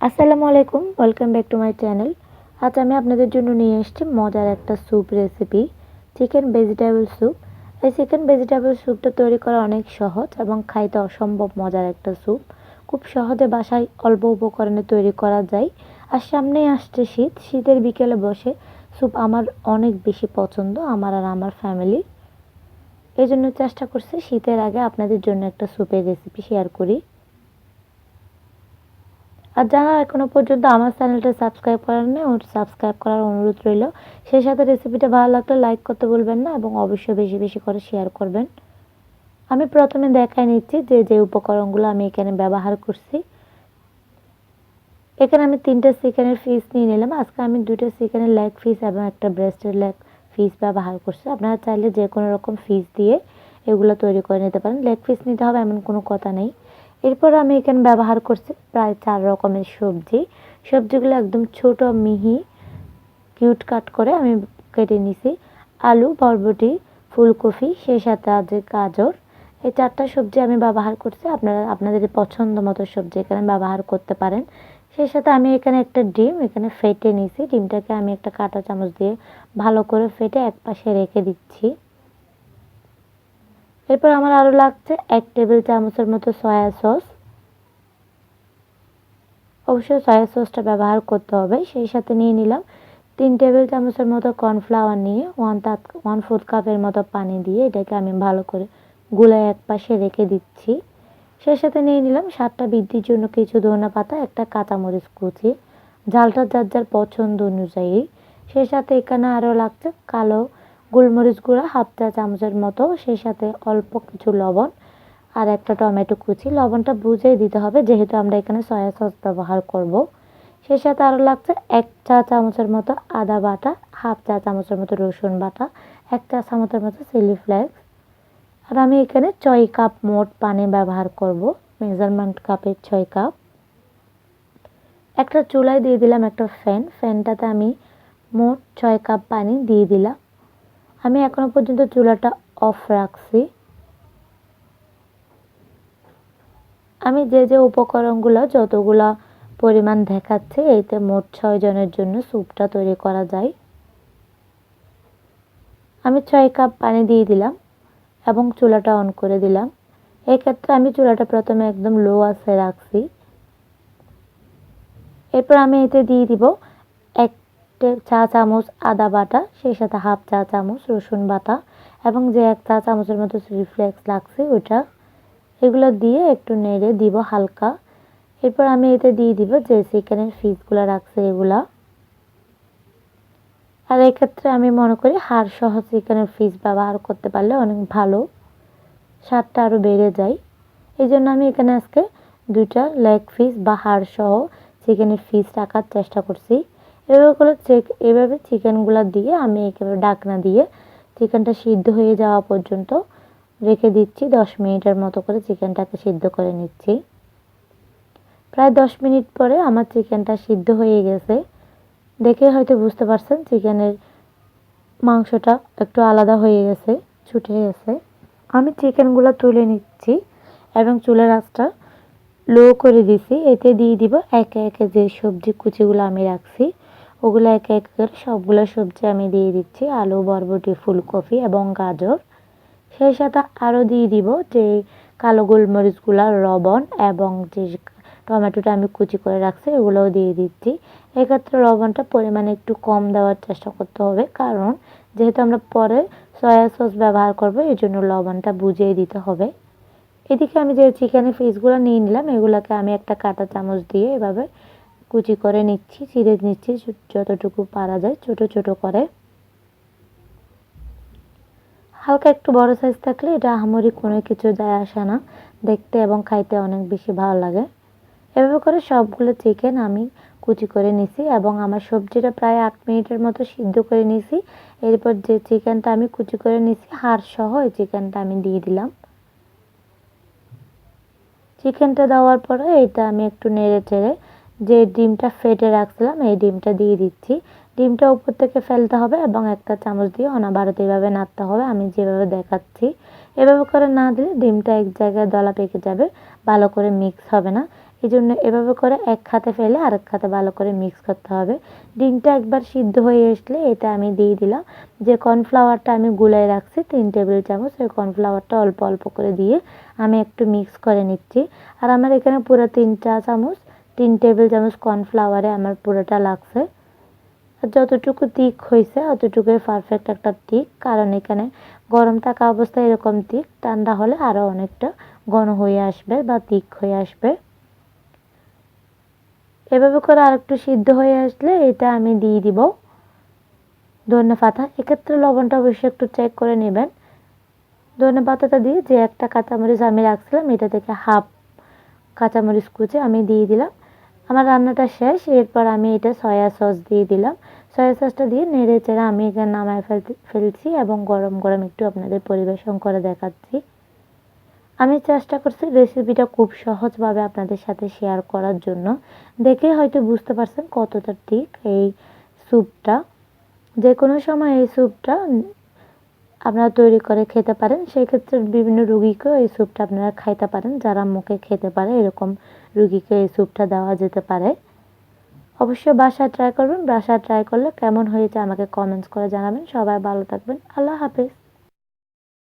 আসসালামু আলাইকুম welcome back to my channel আজ আমি আপনাদের জন্য নিয়ে এসেছি মজার একটা soup recipe chicken vegetable soup এই চিকেন ভেজিটেবল স্যুপটা তৈরি করা অনেক সহজ এবং খাইতে অসম্ভব মজার একটা স্যুপ খুব সহজে বাসায় অল্প উপকরণে তৈরি করা যায়। আর সামনেই আসছে শীত, শীতের বিকেলে বসে স্যুপ আমার অনেক বেশি পছন্দ, আমার আর আমার ফ্যামিলি এই জন্য চেষ্টা করছি শীতের আগে আপনাদের জন্য একটা স্যুপের রেসিপি শেয়ার করি। আর যারা এখনও পর্যন্ত আমার চ্যানেলটা সাবস্ক্রাইব করেন না ওর সাবস্ক্রাইব করার অনুরোধ রইল। সেই সাথে রেসিপিটা ভালো লাগলে লাইক করতে বলবেন না এবং অবশ্যই বেশি বেশি করে শেয়ার করবেন। আমি প্রথমে দেখাই নিচ্ছি যে যে উপকরণগুলো আমি এখানে ব্যবহার করছি। এখানে আমি তিনটে চিকেনের পিস নিয়ে নিলাম। আজকে আমি দুটো চিকেনের লেগ পিস এবং একটা ব্রেস্টের লেগ পিস ব্যবহার করছি। আপনারা চাইলে যে কোনো রকম পিস দিয়ে এগুলো তৈরি করে নিতে পারেন। লেগ পিস নিতে হবে এমন কোনো কথা নেই। এরপর আমি এখানে ব্যবহার করছি প্রায় চার রকমের সবজি। সবজিগুলো একদম ছোট, মিহি, কিউট কাট করে আমি কেটে নিছি। আলু, বরবটি, ফুলকপি, সেই সাথে আছে গাজর। এই চারটা সবজি আমি ব্যবহার করছি। আপনারা, আপনাদের পছন্দ মতো সবজি এখানে ব্যবহার করতে পারেন। সেই সাথে আমি এখানে একটা ডিম এখানে ফেটে নিয়েছি ডিমটাকে আমি একটা কাঁটা চামচ দিয়ে ভালো করে ফেটে এক পাশে রেখে দিচ্ছি। এরপর আমার আরও লাগছে এক টেবিল চামচের মতো সয়া সস অবশ্যই সয়া সসটা ব্যবহার করতে হবে। সেই সাথে নিয়ে নিলাম তিন টেবিল চামচের মতো কর্নফ্লাওয়ার নিয়ে ওয়ান তাত ওয়ান ফোর্থ কাপের মতো পানি দিয়ে এটাকে আমি ভালো করে গুলায় এক পাশে রেখে দিচ্ছি। সেই সাথে নিয়ে নিলাম সাতটা বৃদ্ধির জন্য কিছু ধনে পাতা, একটা কাঁচামরিচ কুচি। ঝালটা যার যার পছন্দ অনুযায়ী। সেই সাথে এখানে আরও লাগছে কালো গোলমরিচ গুঁড়া হাফ চা চামচের মতো, সেই সাথে অল্প কিছু লবণ আর একটা টমেটো কুচি। লবণটা বুঝেই দিতে হবে, যেহেতু আমরা এখানে সয়া সস ব্যবহার করব। সেই সাথে আরও লাগছে এক চা চামচের মতো আদা বাটা, হাফ চা চামচের মতো রসুন বাটা, এক চা চামচের মতো চিলি ফ্লেক্স। আর আমি এখানে ছয় কাপ মোট পানি ব্যবহার করব, মেজারমেন্ট কাপের ছয় কাপ। একটা চুলায় দিয়ে দিলাম একটা ফ্যান, ফ্যানটাতে আমি মোট ছয় কাপ পানি দিয়ে দিলাম। আমি এখনও পর্যন্ত চুলাটা অফ রাখছি। আমি যে যে উপকরণগুলো, যতগুলো পরিমাণ দেখাচ্ছে এইতে মোট ছয় জনের জন্য স্যুপটা তৈরি করা যায়। আমি ছয় কাপ পানি দিয়ে দিলাম এবং চুলাটা অন করে দিলাম। এই ক্ষেত্রে আমি চুলাটা প্রথমে একদম লো আছে রাখছি। এরপর আমি এতে দিয়ে দিব এক চা চামচ আদা বাটা, সেই সাথে হাফ চা চামচ রসুন বাটা এবং যে এক চা চামচের মতো রিফ্লেক্স লাগছে ওইটা। এগুলো দিয়ে একটু নেড়ে দিব হালকা। এরপর আমি এতে দিয়ে দিব যে চিকেনের ফিসগুলো রাখছে এগুলা। আর এক্ষেত্রে আমি মনে করি হাড় সহ চিকেনের ফিস ব্যবহার করতে পারলে অনেক ভালো। স্বাদটা আরও বেড়ে যায়। এই জন্য আমি এখানে আজকে দুইটা লেগ ফিস বা হাড় সহ চিকেনের ফিস রাখার চেষ্টা করছি। এভাবে করে চেক এভাবে চিকেনগুলো দিয়ে আমি একেবারে ডাকনা দিয়ে চিকেনটা সিদ্ধ হয়ে যাওয়া পর্যন্ত রেখে দিচ্ছি। দশ মিনিটের মতো করে চিকেনটাকে সিদ্ধ করে নিচ্ছি। প্রায় দশ মিনিট পরে আমার চিকেনটা সিদ্ধ হয়ে গেছে। দেখে হয়তো বুঝতে পারছেন চিকেনের মাংসটা একটু আলাদা হয়ে গেছে, ছুটে গেছে। আমি চিকেনগুলো তুলে নিচ্ছি এবং চুলের আঁচটা লো করে দিছি। এতে দিয়ে দিব একে একে যে সবজি কুচিগুলো আমি রাখছি। ওগুলো একে এক করে সবগুলো সবজি আমি দিয়ে দিচ্ছি, আলু, বরবটি, ফুলকপি এবং গাজর। সেই সাথে আরও দিয়ে দিব যে কালো গোলমরিচগুলো, লবণ এবং যে টমেটোটা আমি কুচি করে রাখছি এগুলোও দিয়ে দিচ্ছি। এক্ষেত্রে লবণটা পরিমাণে একটু কম দেওয়ার চেষ্টা করতে হবে কারণ যেহেতু আমরা পরে সয়া সস ব্যবহার করব, এই জন্য লবণটা বুঝিয়ে দিতে হবে। এদিকে আমি যে চিকেনের পিসগুলো নিয়ে নিলাম, এগুলোকে আমি একটা কাঁটা চামচ দিয়ে এভাবে কুচি করে নিচ্ছি চিড়ে নিচ্ছি, যতটুকু পারা যায়, ছোট ছোট করে। হালকা একটু বড় সাইজ থাকলে এটা আহামরি কোনো কিছু যায় আসে না। দেখতে এবং খাইতে অনেক বেশি ভালো লাগে। এভাবে করে সবগুলো চিকেন আমি কুচি করে নিছি এবং আমার সবজিটা প্রায় আট মিনিটের মতো সিদ্ধ করে নিছি। এরপর যে চিকেনটা আমি কুচি করে নিছি, হাড় সহ এই চিকেনটা আমি দিয়ে দিলাম। চিকেনটা দেওয়ার পরে এটা আমি একটু নেড়ে চেড়ে যে ডিমটা ফেটে রাখছিলাম, এই ডিমটা দিয়ে দিচ্ছি। ডিমটা উপর থেকে ফেলতে হবে এবং একটা চামচ দিয়ে অনাবারত এভাবে নাড়তে হবে। আমি যেভাবে দেখাচ্ছি, এভাবে করে না দিলে ডিমটা এক জায়গায় দলা পেকে যাবে, ভালো করে মিক্স হবে না। এই জন্য এভাবে করে এক খাতে ফেলে আরেক খাতে ভালো করে মিক্স করতে হবে। ডিমটা একবার সিদ্ধ হয়ে আসলে এটা আমি দিয়ে দিলাম। যে কর্নফ্লাওয়ারটা আমি গুলাই রাখছি, তিন টেবিল চামচ, ওই কর্নফ্লাওয়ারটা অল্প অল্প করে দিয়ে আমি একটু মিক্স করে নিচ্ছি। আর আমার এখানে পুরো তিনটা চামচ তিন টেবিল চামচ কর্নফ্লাওয়ারে আমার পুরোটা লাগছে। আর যতটুকু তিক হয়েছে, অতটুকুই পারফেক্ট একটা তিক কারণ এখানে গরম থাকা অবস্থায় এরকম তিক ঠান্ডা হলে আরও অনেকটা ঘন হয়ে আসবে বা তিক হয়ে আসবে। এভাবে করে আরেকটু সিদ্ধ হয়ে আসলে এটা আমি দিয়ে দিব। ধনে পাতা, এক্ষেত্রে লবণটা অবশ্যই একটু চেক করে নেবেন। ধনে পাতাটা দিয়ে যে একটা কাঁচামরিচ আমি রাখছিলাম, এটা থেকে হাফ কাঁচামরিচ কুচে আমি দিয়ে দিলাম। আমার রান্নাটা শেষ, এরপর আমি এটা সয়া সস দিয়ে দিলাম। সয়া সসটা দিয়ে নেড়ে চেড়ে আমি এখানে নামায় ফেলছি এবং গরম গরম একটু আপনাদের পরিবেশন করে দেখাচ্ছি। আমি চেষ্টা করছি রেসিপিটা খুব সহজভাবে আপনাদের সাথে শেয়ার করার জন্য। দেখে হয়তো বুঝতে পারছেন কতটা ঠিক এই স্যুপটা যে কোনো সময় এই স্যুপটা আপনারা তৈরি করে খেতে পারেন। সেই ক্ষেত্রে বিভিন্ন রুগীকেও এই স্যুপটা আপনারা খাইতে পারেন। যারা মুখে খেতে পারে, এরকম রুগীকে এই স্যুপটা দেওয়া যেতে পারে। অবশ্যই বাসায় ট্রাই করবেন। বাসায় ট্রাই করলে কেমন হয়েছে আমাকে কমেন্টস করে জানাবেন। সবাই ভালো থাকবেন। আল্লাহ হাফেজ।